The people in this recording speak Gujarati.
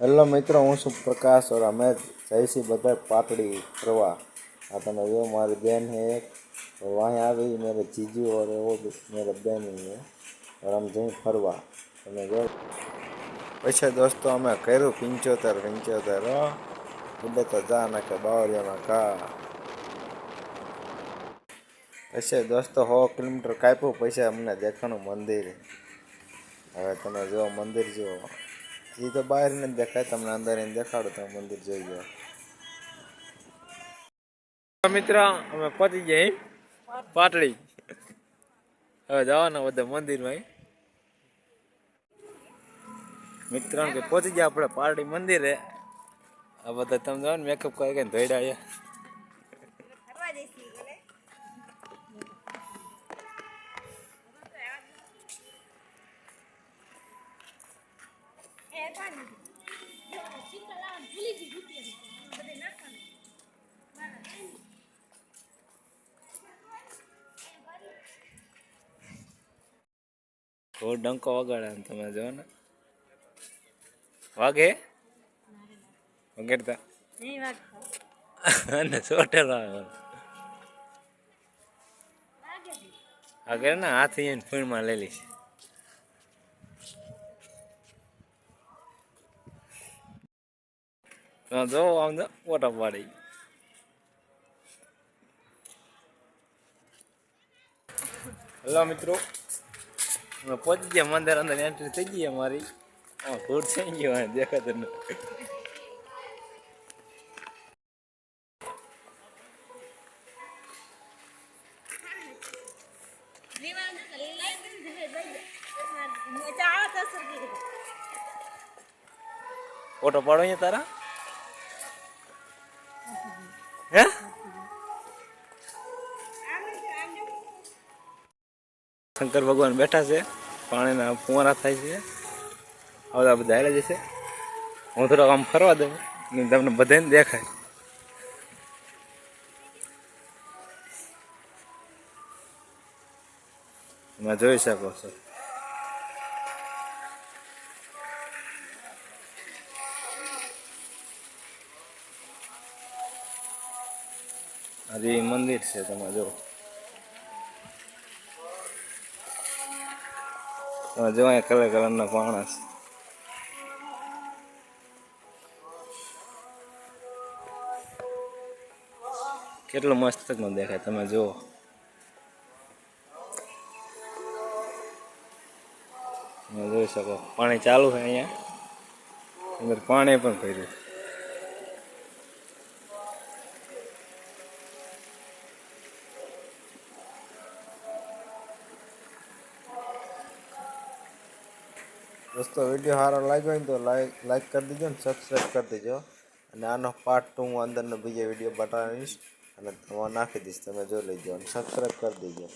હેલો મિત્રો, હું છું પ્રકાશ ઓર અમે જઈશી બધા પાટડી પ્રવાહ. આ તમે જો મારી બેન હે તો વहाँ આવી, મેરે જીજી ઓર એવો મેરે બહેન હે. ઓર આમ જઈ ફરવા. તમે જો પછી દોસ્તો, અમે કર્યું પંચોતેર પંચોતેર ઉડે તો જા, ના કે બાવરિયામાં કા. પછી દોસ્તો, સો કિલોમીટર કાપ્યું પૈસા અમને દેખાણું મંદિર. હવે તમે જો મંદિર જુઓ એ તો બહાર નથી દેખાય, તમને અંદર દેખાડો, તમે મંદિર જોઈ ગયો મિત્ર, અમે પહોંચી ગયા પાટડી. હવે જવાના બધા મંદિરમાં મિત્ર કે પહોંચી ગયા આપણે પારડી મંદિરે. આ બધા તમે જાઓ ને મેકઅપ કરી થોડો ડંકો વગાડે તમે જો ને. વાગે? વગાડતા? અને સોટેલો આગળ ના, હાથ ફૂણમાં લઈ લઈશ તો જો આમ તો ફોટા પાડી હેલો મિત્રો. અમે પહોંચી ગયા, મંદિર અંદર એન્ટ્રી થઈ ગઈ અમારી. ભૂર થઈ ગયો દેખાતું ફોટો પાડો અહીંયા તારા? હે? શંકર ભગવાન બેઠા છે, પાણીના ફુવારા થાય છે. આવતા બધા હેલા જશે. હું થોડો આમ ફરવા દઉં, ને તમને બધાને દેખાય. તમે જોઈ શકો છો. આજે મંદિર છે તમે જો તમે જો અહીંયા કલર કલરના પાણા છે. કેટલું મસ્તનું દેખાય તમે જુઓ. તમે જોઈ શકો, પાણી ચાલુ છે અહીંયા. અંદર પાણી પણ ભર્યું. દોસ્તો વીડિયો સારો લાગ્યો હોય તો લાઈક લાઈક કરી દેજો ને સબસ્ક્રાઈબ કરી દેજો. અને આનો પાર્ટ ટુ હું અંદરનો બીજો વીડિયો બતાવીશ. અને નાખી દઈશ, તમે જોઈ લેજો અને સબસ્ક્રાઈબ કરી દેજો.